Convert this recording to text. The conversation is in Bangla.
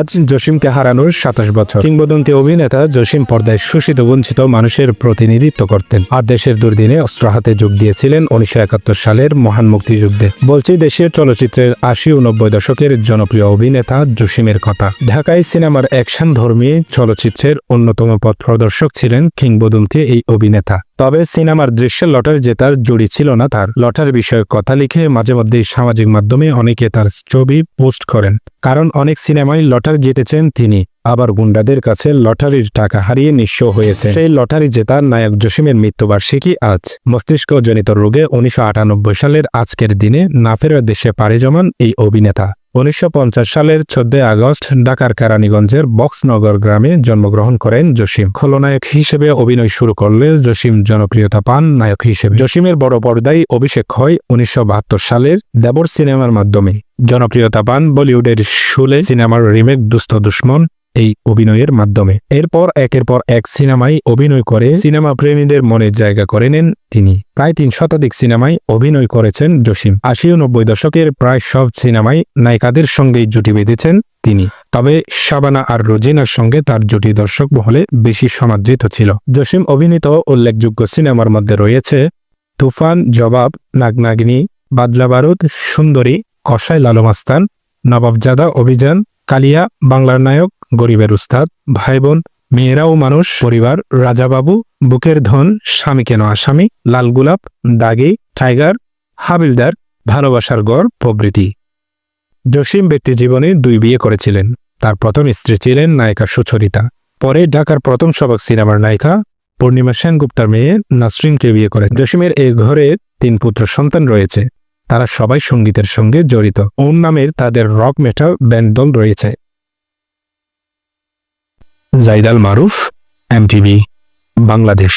আজ জসিমকে হারানোর সাতাশ বছর। কিংবদন্তি অভিনেতা জসিম পর্দায় শোষিত বঞ্চিত মানুষের প্রতিনিধিত্ব করতেন। আর দেশের দুর্দিনে অস্ত্র হাতে যোগ দিয়েছিলেন উনিশশো একাত্তর সালের মহান মুক্তিযুদ্ধে। বলছি দেশীয় চলচ্চিত্রের আশি ও নব্বই দশকের জনপ্রিয় অভিনেতা জসিমের কথা। ঢাকায় সিনেমার অ্যাকশন ধর্মী চলচ্চিত্রের অন্যতম পথ প্রদর্শক ছিলেন কিংবদন্তি এই অভিনেতা। তবে সিনেমার দৃশ্যের লটার জেতার জুড়ি ছিল না তার। লটার বিষয়ে কথা লিখে মাঝে মধ্যেই সামাজিক মাধ্যমে অনেকে তার ছবি পোস্ট করেন। কারণ অনেক সিনেমায় লটারি জিতেছেন তিনি। আবার গুন্ডাদের কাছে লটারির টাকা হারিয়ে নিঃস্ব হয়েছে। সেই লটারি জেতার নায়ক জসিমের মৃত্যুবার্ষিকী আজ। মস্তিষ্কজনিত রোগে উনিশশো আটানব্বই সালের আজকের দিনে না ফেরার দেশে পাড়ি জমান এই অভিনেতা। উনিশশো পঞ্চাশ সালের চোদ্দই আগস্ট ঢাকার কেরানীগঞ্জের বক্সনগর গ্রামে জন্মগ্রহণ করেন জসিম। খলনায়ক হিসেবে অভিনয় শুরু করলে জসিম জনপ্রিয়তা পান নায়ক হিসেবে। জসিমের বড় পর্দায় অভিষেক হয় উনিশশো বাহাত্তর সালের দেবর সিনেমার মাধ্যমে। জনপ্রিয়তা পান বলিউডের শুলে সিনেমার রিমেক দুস্থ দুশ্মন এই অভিনয়ের মাধ্যমে। এরপর একের পর এক সিনেমায় অভিনয় করে সিনেমা প্রেমীদের মনে জায়গা করে নেন তিনি। প্রায় তিন শতাধিক সিনেমায় অভিনয় করেছেন জসিম। আশি ও নব্বই দশকের প্রায় সব সিনেমায় নায়িকাদের সঙ্গেই জুটি বেঁধেছেন তিনি। তবে শাবানা আর রোজিনার সঙ্গে তার জুটি দর্শক মহলে বেশি সমাদৃত ছিল। জসিম অভিনীত উল্লেখযোগ্য সিনেমার মধ্যে রয়েছে তুফান, জবাব, নাগনাগিনী, বাদলা বারুদ, সুন্দরী কষাই লালমাস্তান নবাবজাদা অভিযান, কালিয়া, বাংলার নায়ক গরিবের উস্তাদ ভাই বোন মেয়েরাও মানুষ, পরিবার, রাজাবাবু, বুকের ধন, স্বামী কেন আসামি, লাল গোলাপ, দাগি, টাইগার, হাবিলদার, ভালোবাসার গড়, প্রভৃতি। জসিম ব্যক্তি জীবনে দুই বিয়ে করেছিলেন। তার প্রথম স্ত্রী ছিলেন নায়িকা সুচরিতা। পরে ঢাকার প্রথম সবক সিনেমার নায়িকা পূর্ণিমা সেনগুপ্তার মেয়ে নাসরিনকে বিয়ে করেন। জসিমের এই ঘরে তিন পুত্র সন্তান রয়েছে। তারা সবাই সঙ্গীতের সঙ্গে জড়িত। ওম নামের তাদের রক মেটাল ব্যান্ড দল রয়েছে। জাইদাল মারুফ এমটিভি বাংলাদেশ।